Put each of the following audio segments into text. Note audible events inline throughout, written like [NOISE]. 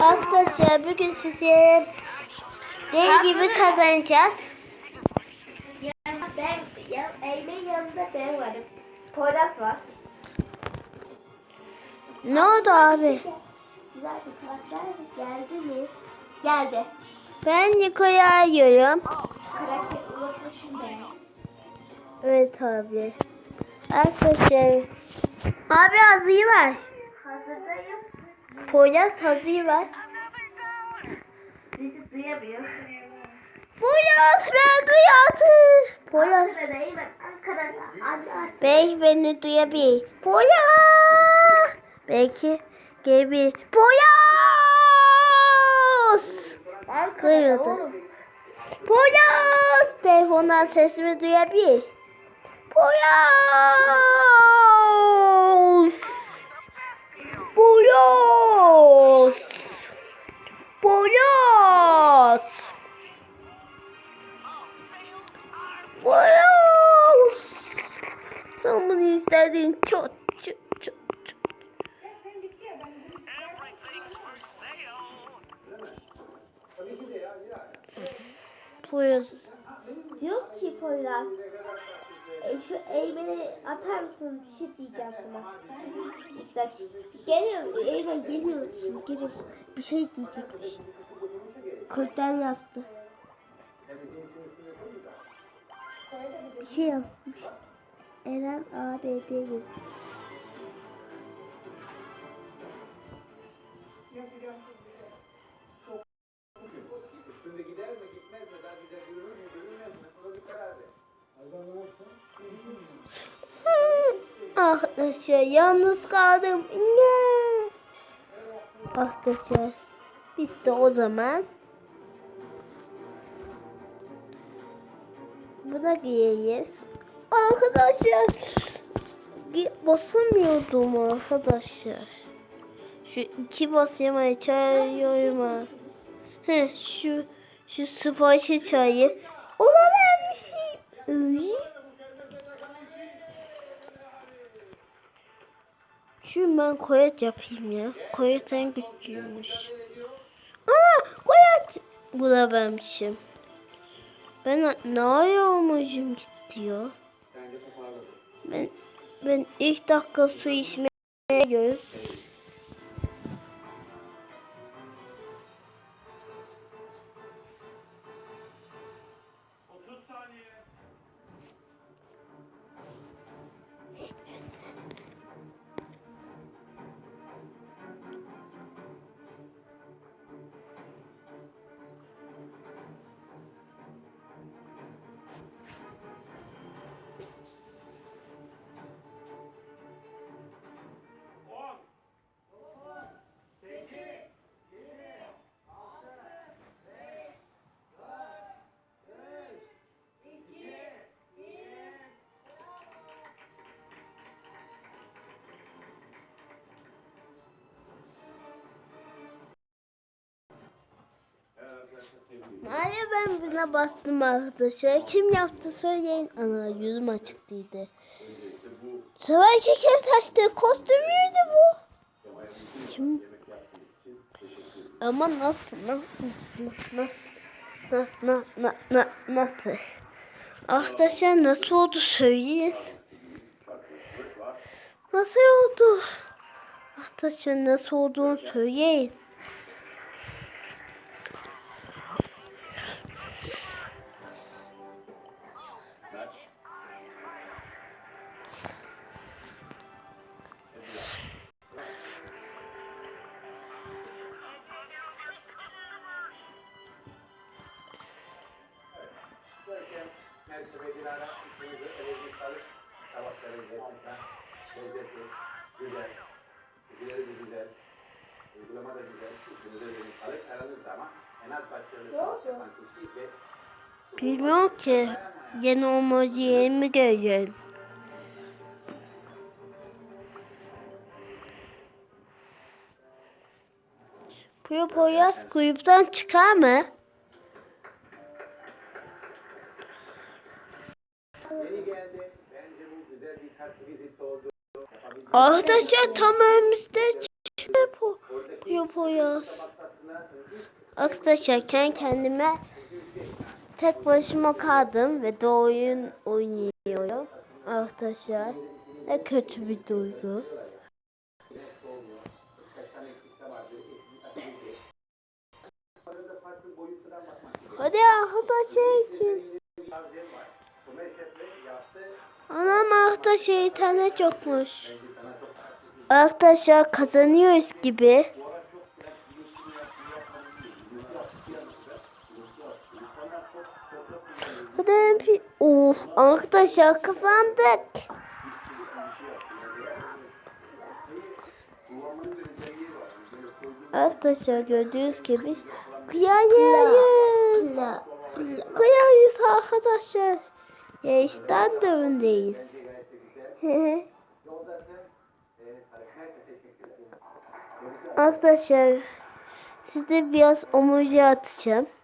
Arkadaşlar bugün size deli gibi kazanacağız. Ya ben, ya, Eymen yanında ben varım. Poyraz var. Ne oldu abi? Geldi mi? Geldi. Ben Niko'yu arıyorum. Evet abi. Arkadaşlar. Abi hazıyı ver. Hazırdayım. Poyraz hazıyı ver. Bizi duyamıyor. Poyraz ben duyardı. Poyraz. Belki beni duyabilir. Poyraz. Belki gelebilir. Poyraz. Oğlum. Poyraz. Telefondan sesimi duyabilir. Poyraz. Poyraz. Poyraz. Poyraz. Sen bunu istedin çok çok. Poyraz. Diyor ki Poyraz. E, şu Eymen'i atar mısın? Bir şey diyeceğim sana. Dakika. Geliyor. Eymen geliyor. Şimdi. Bir şey diyecekmiş. Kulpten yazdı. Bir şey yazmış. Eren ABD'li. Üstünde Arkadaşlar yalnız kaldım. Ne? Arkadaşlar biz de o zaman buna giyeceğiz. Arkadaşlar basamıyordum arkadaşlar. Şu iki basayım çağırıyorum. Heh, şu şu siparişi çağırayım. Ona bir şey öyle. Şu ben koyat yapayım ya. Koyat en güçlüymüş. Aa koyat. Bu da benmişim. Ben ne yapıyormuşum gitti ya. Bence toparladı. Ben, ben ilk dakika su içmeye gidiyorum. Hayır ben buna bastım arkadaşlar. Kim yaptı söyleyin. Ana yüzüm açık değildi. Severki kim taştı? Kostümüydü bu. Kim? Ama nasıl? Nasıl? Nasıl? Nasıl? Na, na, na, nasıl? Arkadaşlar nasıl oldu söyleyin. Nasıl oldu? Arkadaşlar nasıl olduğunu söyleyin. Derken mertebeciler üstünüzü elinizi salıp tabakları gerçekten lezzetli, güzel, güzel de güzel, uygulama da güzel, üstünüze elinizi salıp aranızda ama en az başarılı savaş yapan kişi ve Bilmiyorum ki. Yeni emojiyi mi görüyorum? Bu Poyraz gruptan çıkar mı? Arkadaşlar tam önümüzde oradaki yapıyor Poyraz? Arkadaşlar kendi kendime tek başıma kaldım ve de oyun oynuyorum. Arkadaşlar ne kötü bir duygu. Hadi arkadaşlar için. Anam arkadaşlar şeytana çokmuş. Arkadaşlar kazanıyoruz gibi. Hadi. Of arkadaşlar kazandık. Arkadaşlar gördüğünüz gibi kıyayız. Kıyayız arkadaşlar. Da öndeyiz. [LAUGHS] Arkadaşlar size biraz emoji atacağım. [LAUGHS]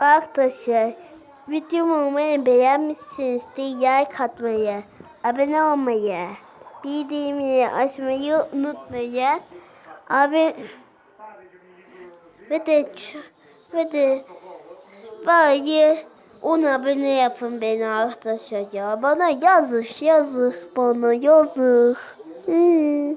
Arkadaşlar videomu umarım beğenmişsinizdir. Like atmayı, abone olmayı, bildirimleri açmayı unutmayın. Abi ve de ve de bari 10 abone yapın beni arkadaşlar ya. Bana yazış yazık bana yazık. Hı.